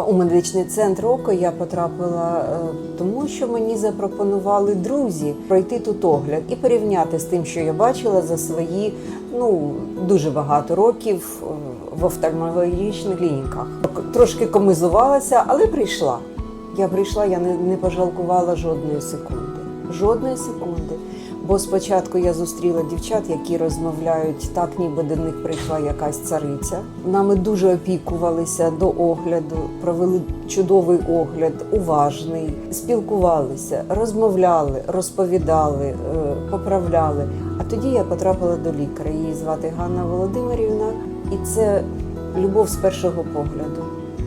У медичний центр око я потрапила е, тому, що мені запропонували друзі пройти тут огляд і порівняти з тим, що я бачила за свої ну дуже багато років е, в офтальмологічних клініках. Трошки комизувалася, але прийшла. Я прийшла, я не, не пожалкувала жодної секунди. Жодної секунди. Бо спочатку я зустріла дівчат, які розмовляють так, ніби до них прийшла якась цариця. Нами дуже опікувалися до огляду, провели чудовий огляд, уважний, спілкувалися, розмовляли, розповідали, е, поправляли. А тоді я потрапила до лікаря. Її звати Ганна Володимирівна, і це любов з першого погляду.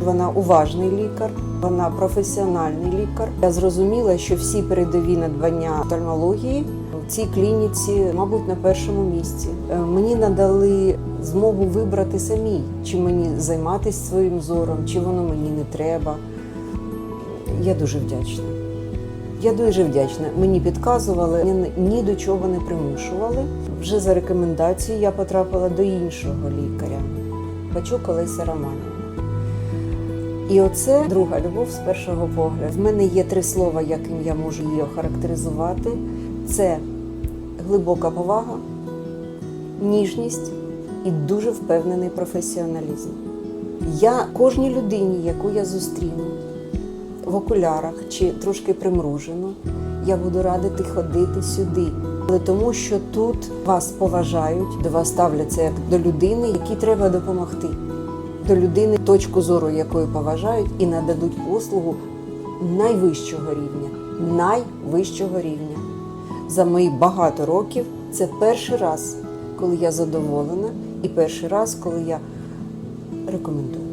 Вона уважний лікар, вона професіональний лікар. Я зрозуміла, що всі передові надбання офтальмології в цій клініці, мабуть, на першому місці. Е, Мені надали змогу вибрати самій, чи мені займатися своїм зором, чи воно мені не треба. Я дуже вдячна. Я дуже вдячна. Мені підказували, мене ні до чого не примушували. Вже за рекомендацією я потрапила до іншого лікаря. Бачук Олеся Романівна. І оце друга любов з першого погляду. В мене є три слова, яким я можу її охарактеризувати: це глибока повага, ніжність і дуже впевнений професіоналізм. Я кожній людині, яку я зустріну в окулярах чи трошки примружено, я буду радити ходити сюди. Але тому, що тут вас поважають, до вас ставляться як до людини, якій треба допомогти до людини, точку зору якої поважають і нададуть послугу найвищого рівня. Найвищого рівня. За мої багато років це перший раз, коли я задоволена, і перший раз, коли я рекомендую.